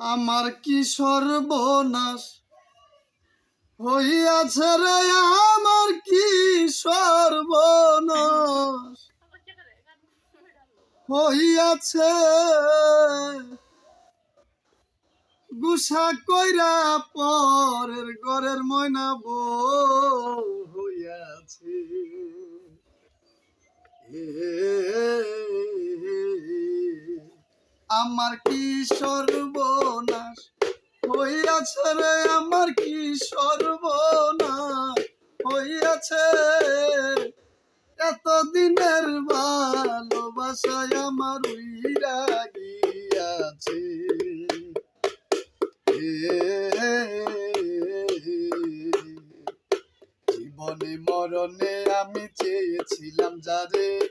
আমার কি সর্বনাশ হইয়াছে রে আমার কি সর্বনাশ হইয়াছে গুসা কইরা পরের ঘরের ময়না বউ হইয়াছে আমার কি সর্বনাশ। হইয়াছে রে আমার কি সর্বনাশ? হইয়াছে এতদিনের ভালোবাসায় আমার উইরা গিয়াছে। জীবনে মরণে আমি চেয়েছিলাম যারে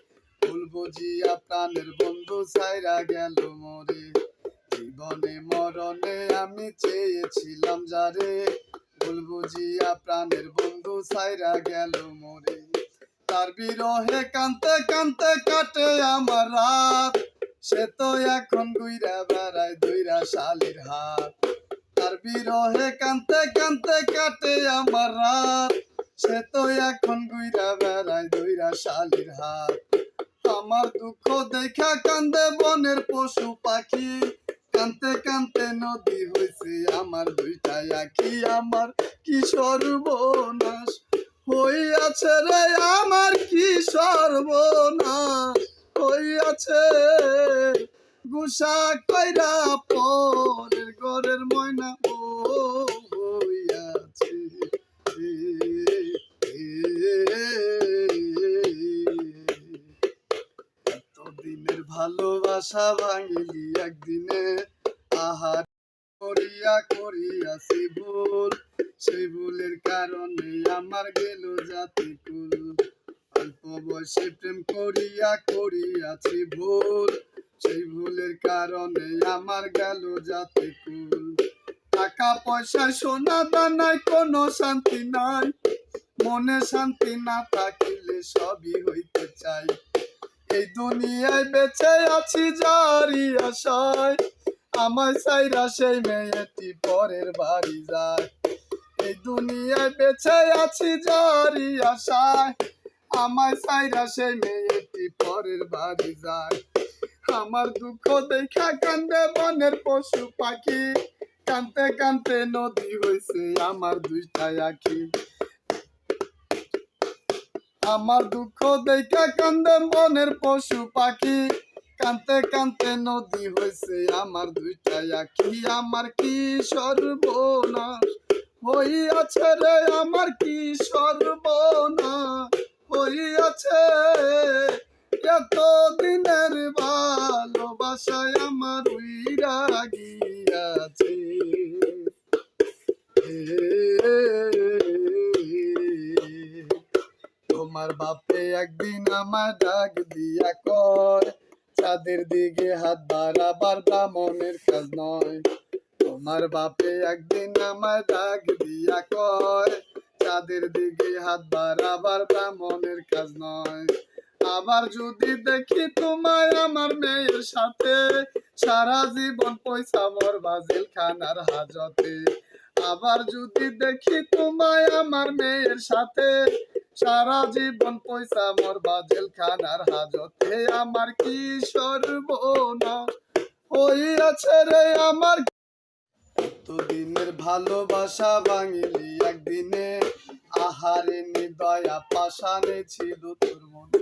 ভুল বুঝিয়া প্রাণের বন্ধু সাইরা গেল মরে। জীবনে, মরণে আমি চেয়েছিলাম যারে। ভুল বুঝিয়া প্রাণের বন্ধু সাইরা গেল মরে। তার বিরহে কানতে কানতে কাটে আমার রাত। সে তো এখন গুইরা বেড়ায় দুইরা শালির হাত। তার বিরহে কানতে কানতে কাটে আমার রাত। সে তো এখন গুইরা বেড়ায় দুইরা শালির হাত। আমার দুঃখ দেখা কান্দে বনের পশু পাখি। কানতে কানতে নদী হয়েছে আমার দুইটা আখি, আমার কি সর্বনাশ হইয়াছে রে আমার কি সর্বনাশ হইয়াছে গুসা কইরা পরের ঘরের ময়না ও হইয়াছে। এতদিনের ভালোবাসা ভাঙিলি একদিনে আহার করিয়া করিয়াছি ভুল, সেই ভুলের কারণে আমার গেল জাতি কুল অল্প বয়সে প্রেম করিয়া করিয়াছি ভুল, সেই ভুলের কারণে আমার গেল জাতি কুল টাকা, পয়সা, সোনা, দানায় কোনো শান্তি নাই। মনে শান্তি না থাকিলে সবই হইতে চাই। এই দুনিয়ায় বেঁচে আছি জারি আশায়। আমার সাইরা সেই মেয়েটি পরের বাড়ি যায়। এই দুনিয়ায় বেঁচে আছি জারি আশায়। আমার সাইরা সেই মেয়েটি পরের বাড়ি যায়। আমার দুঃখ দেখা কান্দে বনের পশু পাখি। কানতে কানতে নদী হইছে আমার দুইটা আখি। আমার দুঃখ দেখা কান্দে বনের পশু পাখি। কানতে কানতে নদী হয়েছে আমার দুইটা আখি আমার কি সর্বনাশ হইয়াছে রে আমার কি সর্বনাশ হইয়াছে এত দিনের ভালোবাসায় আমার উইরা গিয়াছে তোমার বাপে একদিন আমার ডাক দিয়া কয় চাঁদের দিকে হাত বাড়াবার ব্রাহ্মণের কাজ নয়। তোমার বাপে একদিন আমার ডাক দিয়া কয়, চাঁদের দিকে হাত বাড়াবার ব্রাহ্মণের কাজ নয়। আবার যদি দেখি তোমায় আমার মেয়ের সাথে, সারা জীবন পয়সা মর বাজিল খানার হাজতে। আবার যদি দেখি তোমায় আমার মেয়ের সাথে সারা জীবন পয়সা মর বাজেল খানার হাজতে। আমার কি সর্বনাশ হইয়াছে রে আমার? দিনের ভালোবাসা ভাঙিলি একদিনে। আহারে নিদয়া পাশানে ছিল তোর মনে।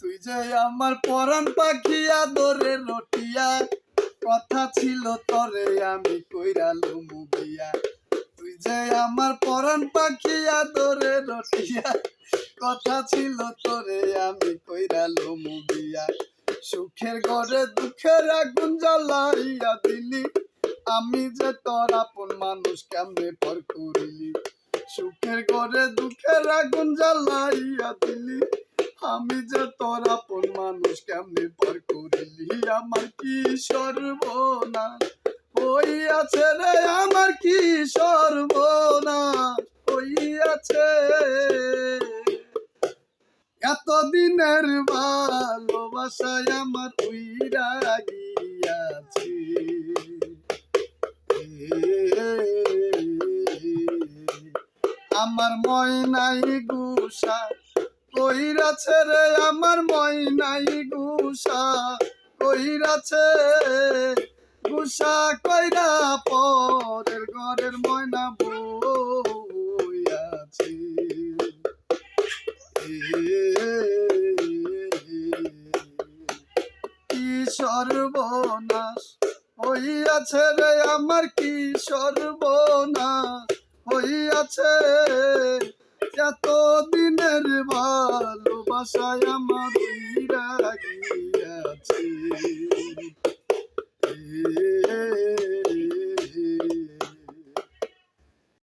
তুই যে আমার পরাণ পাখি আদরে রটিয়া কথা ছিল তরে আমি কইরালু মুবিয়া তুই যে আমার পরাণ পাখি আদরে রটিয়া কথা ছিল তোরে, আমি কইরালু মুবিয়া সুখের ঘরে, দুঃখের আগুন জ্বালাইয়া দিলি। আমি যে তোর আপন মানুষ, কেমনে পর করিলি? সুখের ঘরে, দুঃখের আগুন জ্বালাইয়া দিলি। আমি যে তোর আপন মানুষ, কেমনে পর করিলি? আমার কি সর্বনাশ আছে রে, আমার কি সর্বনাশ হইয়াছে? এতদিনের ভালোবাসায় আমার উইরা গিয়াছে। আমার ময়নাই গুসা, কইরাছে রে আমার ময়নাই গুসা, কইরাছে গুসা কইরা পরের ঘরের সর্বনাশ হইয়াছে রে আমার কি সর্বনাশ হইয়াছে এত দিনের ভালোবাসায় আমার গিয়াছে